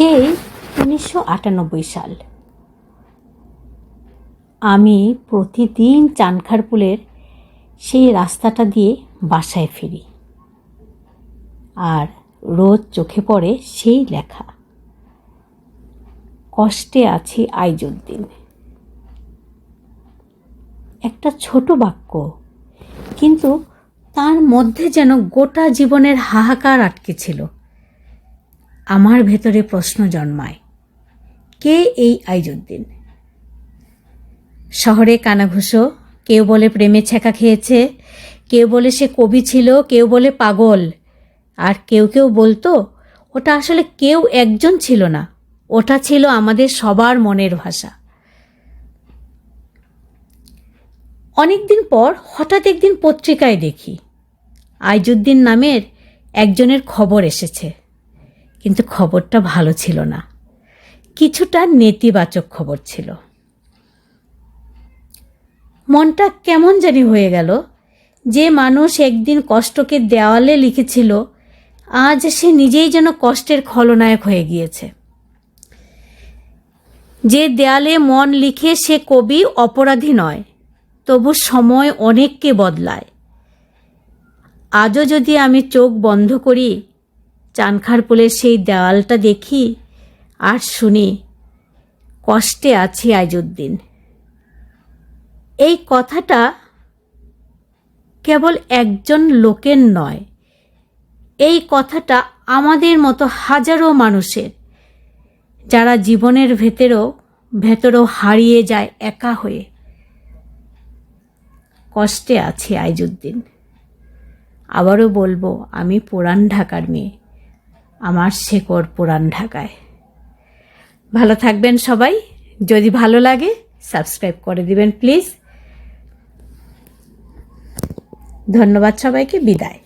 উনিশশো আটানব্বই সাল। আমি প্রতিদিন চানখারপুলের সেই রাস্তাটা দিয়ে বাসায় ফিরি। আর রোজ চোখে পড়ে সেই লেখা। কষ্টে আছি আইজুদ্দিন। একটা ছোট বাক্য, কিন্তু তার মধ্যে যেন গোটা জীবনের হাহাকার আটকে ছিল। আমার ভেতরে প্রশ্ন জন্মায়। কে এই আইজুদ্দিন? শহরে কানাঘুষো, কেউ বলে প্রেমে ছেঁকা খেয়েছে, কেউ বলে সে কবি ছিল, কেউ বলে পাগল। আর কেউ কেউ বলতো, ওটা আসলে কেউ একজন ছিল না, ওটা ছিল আমাদের সবার মনের ভাষা। অনেকদিন পর হঠাৎ একদিন পত্রিকায় দেখি, আইজুদ্দিন নামের একজনের খবর এসেছে। কিন্তু খবরটা ভালো ছিল না। কিছুটা নেতিবাচক খবর ছিল। মনটা কেমন জানি হয়ে গেল, যে মানুষ একদিন কষ্টকে দেওয়ালে লিখেছিল, আজ সে নিজেই যেন কষ্টের খলনায়ক হয়ে গিয়েছে। যে দেয়ালে মন লিখে সে কবি অপরাধী নয়, তবু সময় অনেককে বদলায়। আজও যদি আমি চোখ বন্ধ করি চানখারপুলের সেই দেওয়ালটা দেখি আর শুনি, কষ্টে আছি আইজুদ্দিন। এই কথাটা কেবল একজন লোকের নয়, এই কথাটা আমাদের মতো হাজারো মানুষের, যারা জীবনের ভেতরেও ভেতরেও হারিয়ে যায় একা হয়ে। কষ্টে আছি আইজুদ্দিন। আবারও বলব, আমি পুরান ঢাকার মেয়ে। আমার শেকড় পুরান ঢাকায়। ভালো থাকবেন সবাই। যদি ভালো লাগে, সাবস্ক্রাইব করে দিবেন, প্লিজ। ধন্যবাদ সবাইকে, বিদায়।